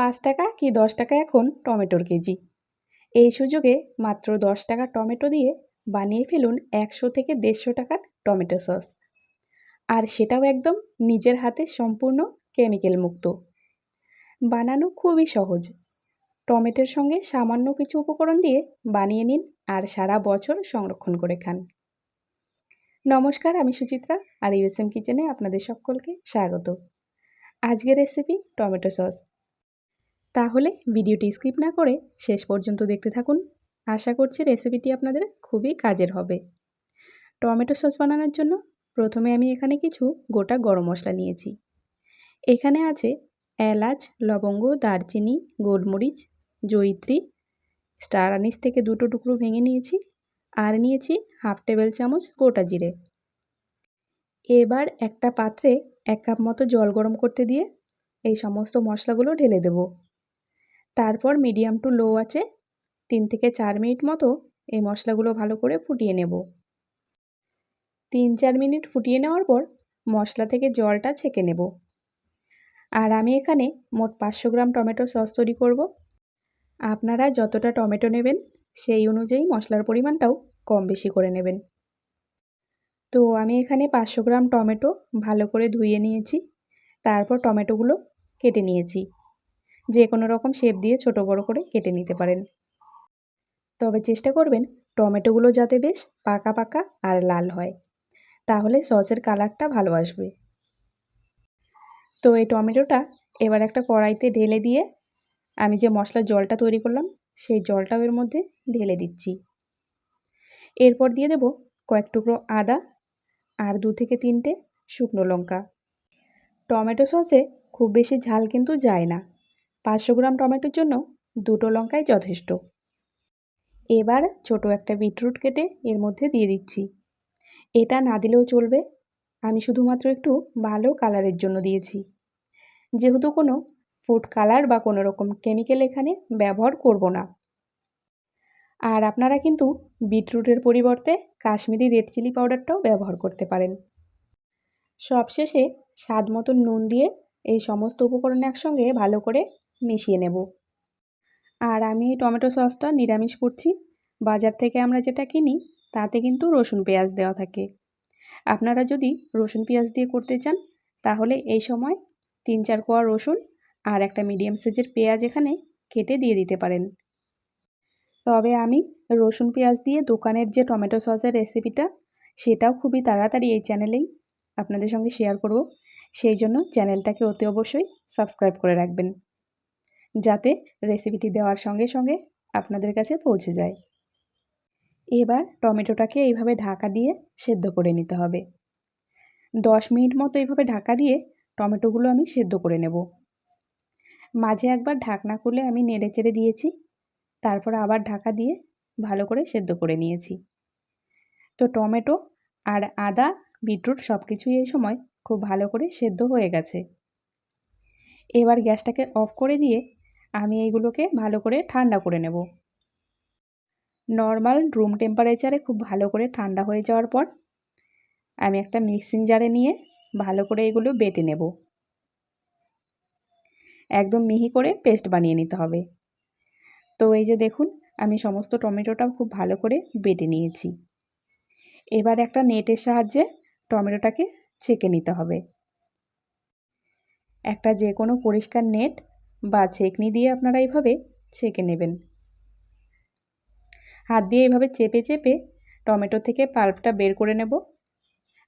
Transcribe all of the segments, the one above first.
পাঁচ টাকা কি দশ টাকা এখন টমেটোর কেজি? এই সুযোগে মাত্র দশ টাকা টমেটো দিয়ে বানিয়ে ফেলুন একশো থেকে দেড়শো টাকার টমেটো সস। আর সেটাও একদম নিজের হাতে সম্পূর্ণ কেমিক্যাল মুক্ত। বানানো খুবই সহজ। টমেটোর সঙ্গে সামান্য কিছু উপকরণ দিয়ে বানিয়ে নিন আর সারা বছর সংরক্ষণ করে খান। নমস্কার, আমি সুচিত্রা আর ইউএসএম কিচেনে আপনাদের সকলকে স্বাগত। আজকের রেসিপি টমেটো সস। তাহলে ভিডিওটি স্কিপ না করে শেষ পর্যন্ত দেখতে থাকুন। আশা করছি রেসিপিটি আপনাদের খুবই কাজের হবে। টমেটো সস বানানোর জন্য প্রথমে আমি এখানে কিছু গোটা গরম মশলা নিয়েছি। এখানে আছে এলাচ, লবঙ্গ, দারচিনি, গোলমরিচ, জয়িত্রী, স্টার আনিস থেকে দুটো টুকরো ভেঙে নিয়েছি আর নিয়েছি হাফ টেবিল চামচ গোটা জিরে। এবার একটা পাত্রে এক কাপ মতো জল গরম করতে দিয়ে এই সমস্ত মশলাগুলো ঢেলে দেব। তারপর মিডিয়াম টু লো আছে, তিন থেকে চার মিনিট মতো এই মশলাগুলো ভালো করে ফুটিয়ে নেব। তিন চার মিনিট ফুটিয়ে নেওয়ার পর মশলা থেকে জলটা ছেঁকে নেব। আর আমি এখানে মোট পাঁচশো গ্রাম টমেটো সস তৈরি করব। আপনারা যতটা টমেটো নেবেন, সেই অনুযায়ী মশলার পরিমাণটাও কম বেশি করে নেবেন। তো আমি এখানে পাঁচশো গ্রাম টমেটো ভালো করে ধুয়ে নিয়েছি, তারপর টমেটোগুলো কেটে নিয়েছি। যে কোনো রকম শেপ দিয়ে ছোট বড় করে কেটে নিতে পারেন। তবে চেষ্টা করবেন টমেটোগুলো যাতে বেশ পাকা পাকা আর লাল হয়। তাহলে সসের কালারটা ভালো আসবে। তো এই টমেটোটা এবার একটা কড়াইতে ঢেলে দিয়ে আমি যে মশলার জলটা তৈরি করলাম, সেই জলটাও এর মধ্যে ঢেলে দিচ্ছি। এরপর দিয়ে দেব কয়েক টুকরো আদা আর দু থেকে তিনটে শুকনো লঙ্কা। টমেটো সসে খুব বেশি ঝাল কিন্তু যায় না। পাঁচশো গ্রাম টমেটোর জন্য দুটো লঙ্কাই যথেষ্ট। এবার ছোট একটা বিটরুট কেটে এর মধ্যে দিয়ে দিচ্ছি। এটা না দিলেও চলবে। আমি শুধুমাত্র একটু ভালো কালারের জন্য দিয়েছি। যেহেতু কোনো ফুড কালার বা কোনো রকম কেমিক্যাল এখানে ব্যবহার করব না। আর আপনারা কিন্তু বিটরুটের পরিবর্তে কাশ্মীরি রেড চিলি পাউডারটাও ব্যবহার করতে পারেন। সবশেষে স্বাদ মতন নুন দিয়ে এই সমস্ত উপকরণ একসঙ্গে ভালো করে মিশিয়ে নেব। আর আমি টমেটো সসটা নিরামিষ করছি। বাজার থেকে আমরা যেটা কিনি, তাতে কিন্তু রসুন পেঁয়াজ দেওয়া থাকে। আপনারা যদি রসুন পেঁয়াজ দিয়ে করতে চান, তাহলে এই সময় তিন চার কোয়া রসুন আর একটা মিডিয়াম সাইজের পেঁয়াজ এখানে কেটে দিয়ে দিতে পারেন। তবে আমি রসুন পেঁয়াজ দিয়ে দোকানের যে টমেটো সসের রেসিপিটা, সেটাও খুবই তাড়াতাড়ি এই চ্যানেলেই আপনাদের সঙ্গে শেয়ার করব। সেই জন্য চ্যানেলটাকে অতি অবশ্যই সাবস্ক্রাইব করে রাখবেন। যাতে রেসিপিটি দেওয়ার সঙ্গে সঙ্গে আপনাদের কাছে পৌঁছে যায়। এবার টমেটোটাকে এইভাবে ঢাকা দিয়ে সেদ্ধ করে নিতে হবে। দশ মিনিট মতো এইভাবে ঢাকা দিয়ে টমেটোগুলো আমি সেদ্ধ করে নেব। মাঝে একবার ঢাকনা খুলে আমি নেড়ে চেড়ে দিয়েছি, তারপর আবার ঢাকা দিয়ে ভালো করে সেদ্ধ করে নিয়েছি। তো টমেটো আর আদা, বিটরুট সব কিছুই এই সময় খুব ভালো করে সেদ্ধ হয়ে গেছে। এবার গ্যাসটাকে অফ করে দিয়ে আমি এইগুলোকে ভালো করে ঠান্ডা করে নেব। নর্মাল রুম টেম্পারেচারে খুব ভালো করে ঠান্ডা হয়ে যাওয়ার পর আমি একটা মিক্সিং জারে নিয়ে ভালো করে এগুলো বেটে নেব। একদম মিহি করে পেস্ট বানিয়ে নিতে হবে। তো এই যে দেখুন, আমি সমস্ত টমেটোটাও খুব ভালো করে বেটে নিয়েছি। এবার একটা নেটের সাহায্যে টমেটোটাকে ছেঁকে নিতে হবে। একটা যে কোনো পরিষ্কার নেট বা ছেঁকনি দিয়ে আপনারা এইভাবে ছেঁকে নেবেন। হাত দিয়ে এইভাবে চেপে চেপে টমেটো থেকে পাল্পটা বের করে নেব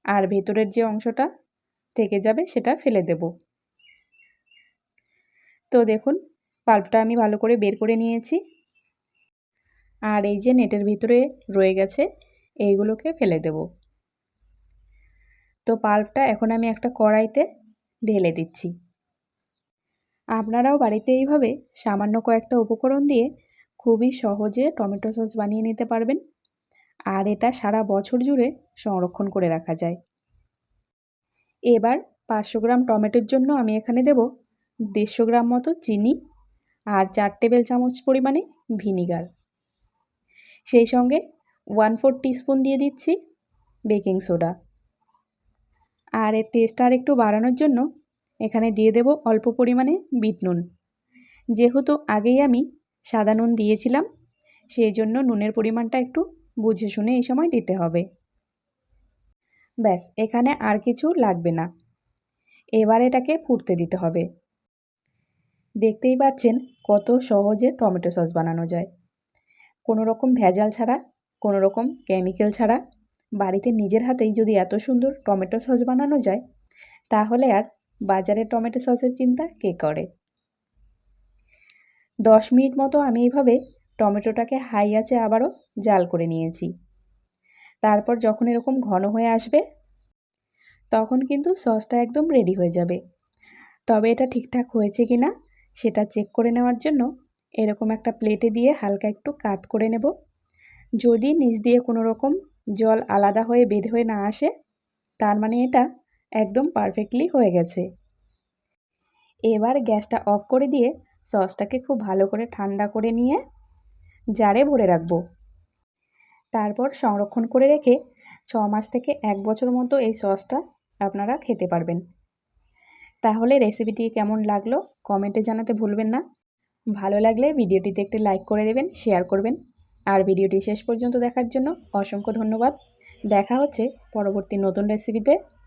আর ভেতরের যে অংশটা থেকে যাবে সেটা ফেলে দেব। তো দেখুন, পাল্পটা আমি ভালো করে বের করে নিয়েছি। আর এই যে নেটের ভিতরে রয়ে গেছে, এইগুলোকে ফেলে দেব। তো পাল্পটা এখন আমি একটা কড়াইতে ঢেলে দিচ্ছি। আপনারাও বাড়িতে এইভাবে সামান্য কয়েকটা উপকরণ দিয়ে খুবই সহজে টমেটো সস বানিয়ে নিতে পারবেন। আর এটা সারা বছর জুড়ে সংরক্ষণ করে রাখা যায়। এবার পাঁচশো গ্রাম টমেটোর জন্য আমি এখানে দেব দেড়শো গ্রাম মতো চিনি আর চার টেবিল চামচ পরিমাণে ভিনিগার। সেই সঙ্গে ওয়ান ফোর টিস্পুন দিয়ে দিচ্ছি বেকিং সোডা। আর এর টেস্ট আর একটু বাড়ানোর জন্য এখানে দিয়ে দেব অল্প পরিমাণে বিট নুন। যেহেতু আগেই আমি সাদা নুন দিয়েছিলাম, সেই জন্য নুনের পরিমাণটা একটু বুঝে শুনে এই সময় দিতে হবে। ব্যাস, এখানে আর কিছু লাগবে না। এবার এটাকে ফুটতে দিতে হবে। দেখতেই পাচ্ছেন কত সহজে টমেটো সস বানানো যায়। কোনো রকম ভেজাল ছাড়া কোনো রকম কেমিক্যাল ছাড়া, বাড়িতে নিজের হাতেই যদি এত সুন্দর টমেটো সস বানানো যায়, তাহলে আর বাজারের টমেটো সসের চিন্তা কে করে? দশ মিনিট মতো আমি এইভাবে টমেটোটাকে হাই আছে আবারও জাল করে নিয়েছি। তারপর যখন এরকম ঘন হয়ে আসবে, তখন কিন্তু সসটা একদম রেডি হয়ে যাবে। তবে এটা ঠিকঠাক হয়েছে কি না সেটা চেক করে নেওয়ার জন্য এরকম একটা প্লেটে দিয়ে হালকা একটু কাট করে নেব। যদি নিচ দিয়ে কোনো রকম জল আলাদা হয়ে বের হয়ে না আসে, তার মানে এটা একদম পারফেক্টলি হয়ে গেছে। এবার গ্যাসটা অফ করে দিয়ে সসটাকে খুব ভালো করে ঠান্ডা করে নিয়ে জারে ভরে রাখব। তারপর সংরক্ষণ করে রেখে ছ মাস থেকে এক বছর মতো এই সসটা আপনারা খেতে পারবেন। তাহলে রেসিপিটি কেমন লাগল কমেন্টে জানাতে ভুলবেন না। ভালো লাগলে ভিডিওটিতে একটি লাইক করে দেবেন শেয়ার করবেন। আর ভিডিওটি শেষ পর্যন্ত দেখার জন্য অসংখ্য ধন্যবাদ। দেখা হচ্ছে পরবর্তী নতুন রেসিপিতে